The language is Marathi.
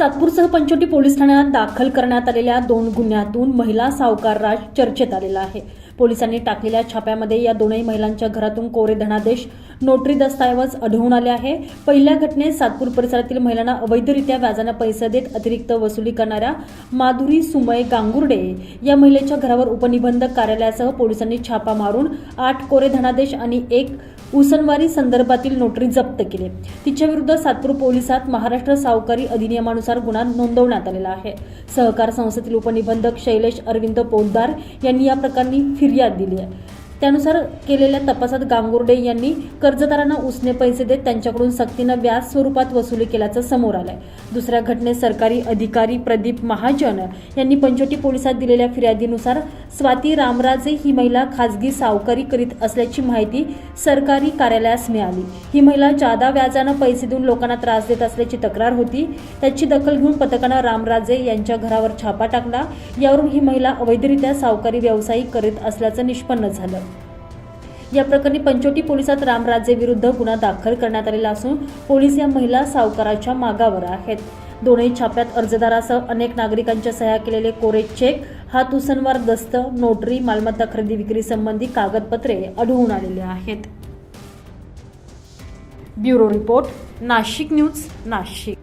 सातपूरसह पंचवटी पोलीस ठाण्यात दाखल करण्यात आलेल्या दोन गुन्ह्यातून महिला सावकार राज चर्चेत आलेला आहे. पोलिसांनी टाकलेल्या छाप्यामध्ये या दोनही महिलांच्या घरातून कोरे धनादेश नोटरी दस्तऐवज आढळून आले आहे. पहिल्या घटनेत सातपूर परिसरातील महिलांना अवैधरित्या व्याजानं पैसे देत अतिरिक्त वसुली करणाऱ्या माधुरी सुमय गांगुर्डे या महिलेच्या घरावर उपनिबंधक कार्यालयासह पोलिसांनी छापा मारून आठ कोरे धनादेश आणि एक उसनवारी संदर्भातील नोटरी जप्त केली. तिच्याविरुद्ध सातपूर पोलिसात महाराष्ट्र सावकारी अधिनियमानुसार गुन्हा नोंदवण्यात आलेला आहे. सहकार संस्थेतील उपनिबंधक शैलेश अरविंद पोलदार यांनी या प्रकरणी फिर्याद दिली आहे. त्यानुसार केलेल्या तपासात गांगुर्डे यांनी कर्जदारांना उसने पैसे देत त्यांच्याकडून सक्तीनं व्याज स्वरूपात वसुली केल्याचं समोर आलंय. दुसऱ्या घटनेत सरकारी अधिकारी प्रदीप महाजन यांनी पंचवटी पोलिसात दिलेल्या फिर्यादीनुसार स्वाती रामराजे ही महिला खासगी सावकारी करीत असल्याची माहिती सरकारी कार्यालयास मिळाली. ही महिला जादा व्याजानं पैसे देऊन लोकांना त्रास देत असल्याची तक्रार होती. त्याची दखल घेऊन पथकानं रामराजे यांच्या घरावर छापा टाकला. यावरून ही महिला अवैधरित्या सावकारी व्यवसायिक करीत असल्याचं निष्पन्न झालं. या प्रकरणी पंचोटी पोलिसात रामराजे विरुद्ध गुन्हा दाखल करण्यात आलेला असून पोलीस या महिला सावकाराच्या मागावर आहेत. दोन्ही छाप्यात अर्जदारासह अनेक नागरिकांच्या सह्या केलेले कोरे चेक हात उसनवार दस्त नोटरी मालमत्ता खरेदी विक्री संबंधी कागदपत्रे आढळून आलेले आहेत. Bureau report Nashik news Nashik.